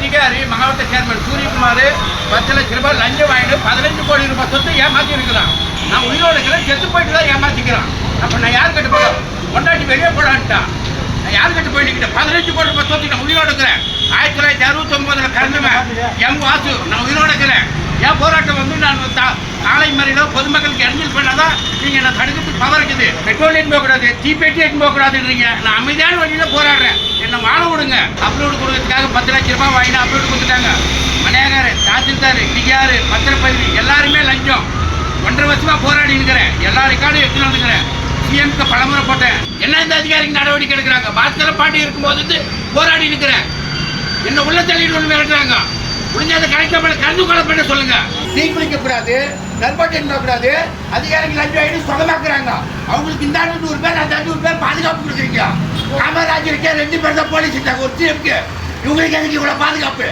அதிகாரி மாவட்ட சேர்மன் சூரியகுமார் பத்து லட்ச ரூபாய் லஞ்சம் வாங்கிட்டு பதினஞ்சு கோடி ரூபாய் சொத்து ஏமாற்றி இருக்கிறான். நான் உயிரோடு இருக்கிறேன் செத்து போயிட்டு தான் ஏமாற்றிக்கிறான் அப்போ நான் யார் கிட்ட போகிறேன் கொண்டாட்டி வெளியே போடான்ட்டான். நான் யார் கிட்ட போயிட்டு பதினஞ்சு கோடி ரூபாய் சொத்து நான் உயிரோடு இருக்கிறேன். ஆயிரத்தி தொள்ளாயிரத்தி அறுபத்தி ஒன்பதுல பிறந்தவன் எம் வாசு நான் உயிரோடு இருக்கிறேன். என் போராட்டம் வந்து நான் தா- காலை மறியலோ பொதுமக்களுக்கு இடைஞ்சல் பண்ணாதான் நீங்க என்ன தடுக்கிறதுக்கு பவர் இருக்குது. பெட்ரோல் எடுத்து போகக்கூடாது தீப்பெட்டி எடுத்து போகக்கூடாதுன்றீங்க. நான் அமைதியான வழியில போராடுறேன். என்ன வாழ விடுங்க அப்லோடு கொடுக்கறதுக்காக பத்து லட்ச ரூபாய் வாங்கினா அப்லோடு கொடுத்துட்டாங்க. மலையாகாரு தாசில்தார் டிஆர் பத்திரப்பதிவு எல்லாருமே லஞ்சம். ஒன்றரை வருஷமா போராடி இருக்கிறேன் எல்லா ரெக்கார்டும் எடுத்துட்டு வந்துக்கிறேன். சிஎம்க்கு பலமுறை போட்டேன். என்ன இந்த அதிகாரிக்கு நடவடிக்கை எடுக்கிறாங்க? பாஸ்கர பாட்டி இருக்கும்போது போராடி இருக்கிறேன் என்ன உள்ள தள்ளிட்டு ஒன்று மிரட்டுறாங்க முடிஞ்ச அந்த கலெக்டர் கலந்து கொலை பண்ண சொல்லுங்க. தீ குளிக்க கூடாது நர்பட்டன் கூடாது அதிகாரிகள் லஞ்சம் ஆகிட்டு சுகமாக்குறாங்க அவங்களுக்கு இந்த ஆண்டு நூறு பேர் அந்த நூறு பேர் பாதுகாப்பு கொடுக்குறீங்க. வாங்கியிருக்கேன். ரெண்டு பேர் தான் போலீஸ் இருந்தாங்க ஒரு சிஎம்க்கு இவங்களுக்கு எதுக்கு இவ்வளோ பாதுகாப்பு?